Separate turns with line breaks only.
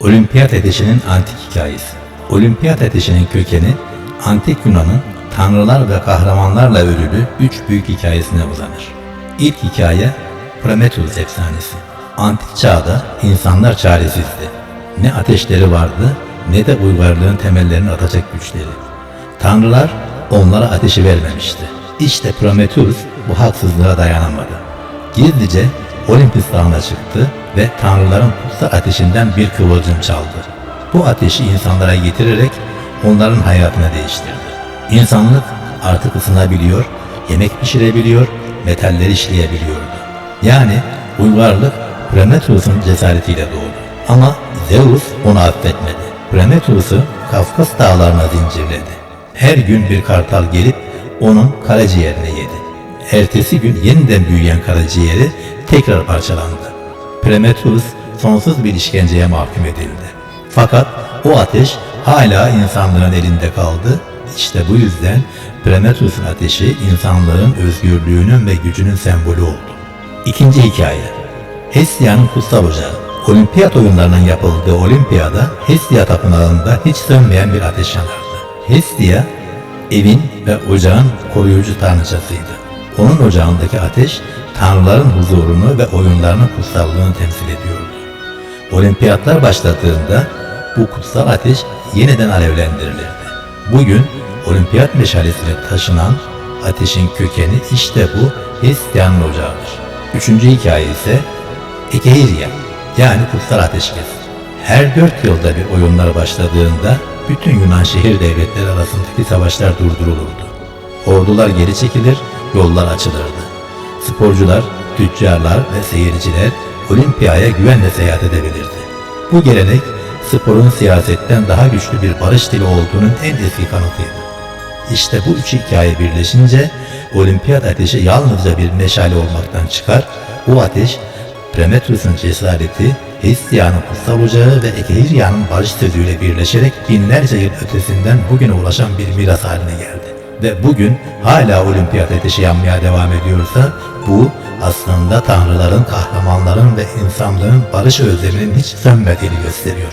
Olimpiyat ateşinin antik hikayesi. Olimpiyat ateşinin kökeni antik Yunan'ın tanrılar ve kahramanlarla örülü üç büyük hikayesine uzanır. İlk hikaye Prometheus efsanesi. Antik çağda insanlar çaresizdi. Ne ateşleri vardı ne de uygarlığın temellerini atacak güçleri. Tanrılar onlara ateşi vermemişti. İşte Prometheus bu haksızlığa dayanamadı. Gizlice Olimpus dağına çıktı ve tanrıların kutsal ateşinden bir kıvılcım çaldı. Bu ateşi insanlara getirerek onların hayatını değiştirdi. İnsanlık artık ısınabiliyor, yemek pişirebiliyor, metalleri işleyebiliyordu. Yani uygarlık Prometheus'un cesaretiyle doğdu. Ama Zeus onu affetmedi. Prometheus'u Kafkas dağlarına zincirledi. Her gün bir kartal gelip onun karaciğerini yedi. Ertesi gün yeniden büyüyen karaciğeri tekrar parçalandı. Prometheus sonsuz bir işkenceye mahkum edildi. Fakat o ateş hala insanlığın elinde kaldı. İşte bu yüzden Prometheus'un ateşi insanlığın özgürlüğünün ve gücünün sembolü oldu. İkinci hikaye. Hestia'nın kutsal ocağı. Olimpiyat oyunlarının yapıldığı olimpiyada Hestia tapınağında hiç sönmeyen bir ateş yanardı. Hestia evin ve ocağın koruyucu tanrıçasıydı. Onun ocağındaki ateş tanrıların huzurunu ve oyunlarının kutsallığını temsil ediyordu. Olimpiyatlar başladığında bu kutsal ateş yeniden alevlendirilirdi. Bugün olimpiyat meşalesiyle taşınan ateşin kökeni işte bu Hestia'nın ocağıdır. Üçüncü hikaye ise Ekehirya yani kutsal ateşkes. Her dört yılda bir oyunlar başladığında bütün Yunan şehir devletleri arasındaki savaşlar durdurulurdu. Ordular geri çekilir, yollar açılırdı. Sporcular, tüccarlar ve seyirciler olimpiyaya güvenle seyahat edebilirdi. Bu gelenek sporun siyasetten daha güçlü bir barış dili olduğunun en eski kanıtıydı. İşte bu üç hikaye birleşince olimpiyat ateşi yalnızca bir meşale olmaktan çıkar, bu ateş Prometheus'un cesareti, Hestia'nın kutsal ocağı ve Ekehirya'nın barış sözüyle birleşerek binlerce yıl ötesinden bugüne ulaşan bir miras haline geldi. Ve bugün hala olimpiyat ateşi yanmaya devam ediyorsa bu aslında tanrıların, kahramanların ve insanlığın barış özleminin hiç sönmediğini gösteriyor.